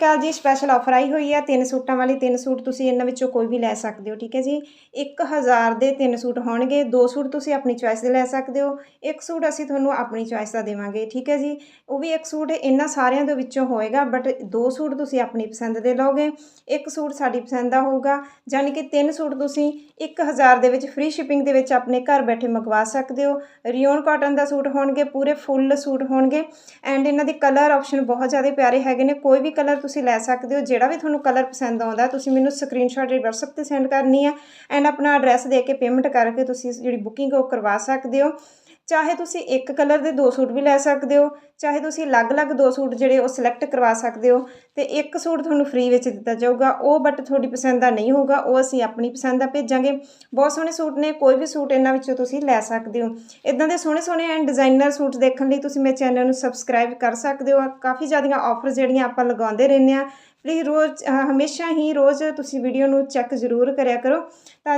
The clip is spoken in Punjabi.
ਕੱਲ ਜੀ ਸਪੈਸ਼ਲ ਆਫਰ ਆਈ ਹੋਈ ਹੈ ਤਿੰਨ ਸੂਟਾਂ ਵਾਲੀ ਤਿੰਨ ਸੂਟ ਤੁਸੀਂ ਇਹਨਾਂ ਵਿੱਚੋਂ ਕੋਈ ਵੀ ਲੈ ਸਕਦੇ ਹੋ, ਠੀਕ ਹੈ ਜੀ। 1000 ਦੇ ਤਿੰਨ ਸੂਟ ਹੋਣਗੇ, ਦੋ ਸੂਟ ਤੁਸੀਂ ਆਪਣੀ ਚੁਆਇਸ ਦੇ ਲੈ ਸਕਦੇ ਹੋ, ਇੱਕ ਸੂਟ ਅਸੀਂ ਤੁਹਾਨੂੰ ਆਪਣੀ ਚੁਆਇਸ ਦਾ ਦੇਵਾਂਗੇ, ਠੀਕ ਹੈ ਜੀ। ਉਹ ਵੀ ਇੱਕ ਸੂਟ ਇਹਨਾਂ ਸਾਰਿਆਂ ਦੇ ਵਿੱਚੋਂ ਹੋਏਗਾ ਬਟ ਦੋ ਸੂਟ ਤੁਸੀਂ ਆਪਣੀ ਪਸੰਦ ਦੇ ਲਓਗੇ, ਇੱਕ ਸੂਟ ਸਾਡੀ ਪਸੰਦ ਦਾ ਹੋਊਗਾ ਯਾਨੀ ਕਿ ਤਿੰਨ ਸੂਟ ਤੁਸੀਂ 1000 ਦੇ ਵਿੱਚ ਫ੍ਰੀ ਸ਼ਿਪਿੰਗ ਦੇ ਵਿੱਚ ਆਪਣੇ ਘਰ ਬੈਠੇ ਮੰਗਵਾ ਸਕਦੇ ਹੋ। ਰਿਓਨ ਕਾਟਨ ਦਾ ਸੂਟ ਹੋਣਗੇ, ਪੂਰੇ ਫੁੱਲ ਸੂਟ ਹੋਣਗੇ ਐਂਡ ਇਹਨਾਂ ਦੇ ਕਲਰ ਆਪਸ਼ਨ ਬਹੁਤ ਜ਼ਿਆਦਾ ਪਿਆਰੇ ਹੈਗੇ ਨੇ, ਕੋਈ ਵੀ ਕਲਰ ਤੁਸੀਂ ਲੈ ਸਕਦੇ ਹੋ। ਜਿਹੜਾ ਵੀ ਤੁਹਾਨੂੰ ਕਲਰ ਪਸੰਦ ਆਉਂਦਾ, ਤੁਸੀਂ ਮੈਨੂੰ ਸਕਰੀਨਸ਼ਾਟ ਜਿਹੜੀ WhatsApp ਤੇ ਸੈਂਡ ਕਰਨੀ ਹੈ ਐਂਡ ਆਪਣਾ ਐਡਰੈਸ ਦੇ ਕੇ ਪੇਮੈਂਟ ਕਰਕੇ ਤੁਸੀਂ ਜਿਹੜੀ ਬੁਕਿੰਗ ਉਹ ਕਰਵਾ ਸਕਦੇ ਹੋ। ਚਾਹੇ ਤੁਸੀਂ ਇੱਕ ਕਲਰ ਦੇ ਦੋ ਸੂਟ ਵੀ ਲੈ ਸਕਦੇ ਹੋ, ਚਾਹੇ ਤੁਸੀਂ ਅਲੱਗ-ਅਲੱਗ ਦੋ ਸੂਟ ਜਿਹੜੇ ਉਹ ਸਿਲੈਕਟ ਕਰਵਾ ਸਕਦੇ ਹੋ, ਤੇ ਇੱਕ ਸੂਟ ਤੁਹਾਨੂੰ ਫ੍ਰੀ ਵਿੱਚ ਦਿੱਤਾ ਜਾਊਗਾ, ਉਹ ਬਟ ਤੁਹਾਡੀ ਪਸੰਦ ਦਾ ਨਹੀਂ ਹੋਊਗਾ, ਉਹ ਅਸੀਂ ਆਪਣੀ ਪਸੰਦ ਦਾ ਭੇਜਾਂਗੇ। ਬਹੁਤ ਸੋਹਣੇ ਸੂਟ ਨੇ, ਕੋਈ ਵੀ ਸੂਟ ਇਹਨਾਂ ਵਿੱਚੋਂ ਤੁਸੀਂ ਲੈ ਸਕਦੇ ਹੋ। ਇਦਾਂ ਦੇ ਸੋਹਣੇ ਸੋਹਣੇ ਐਂਡ ਡਿਜ਼ਾਈਨਰ ਸੂਟ ਦੇਖਣ ਲਈ ਤੁਸੀਂ ਮੇਰੇ ਚੈਨਲ ਨੂੰ ਸਬਸਕ੍ਰਾਈਬ ਕਰ ਸਕਦੇ ਹੋ। ਕਾਫੀ ਜ਼ਿਆਦੀਆਂ ਆਫਰਸ ਜਿਹੜੀਆਂ ਆਪਾਂ ਲਗਾਉਂਦੇ ਰਹਿੰਦੇ ਆ ਪਲੀਜ਼ ਰੋਜ਼ ਹਮੇਸ਼ਾ ਹੀ ਰੋਜ਼ ਤੁਸੀਂ ਵੀਡੀਓ ਨੂੰ ਚੈੱਕ ਜ਼ਰੂਰ ਕਰਿਆ ਕਰੋ। ਤਾਂ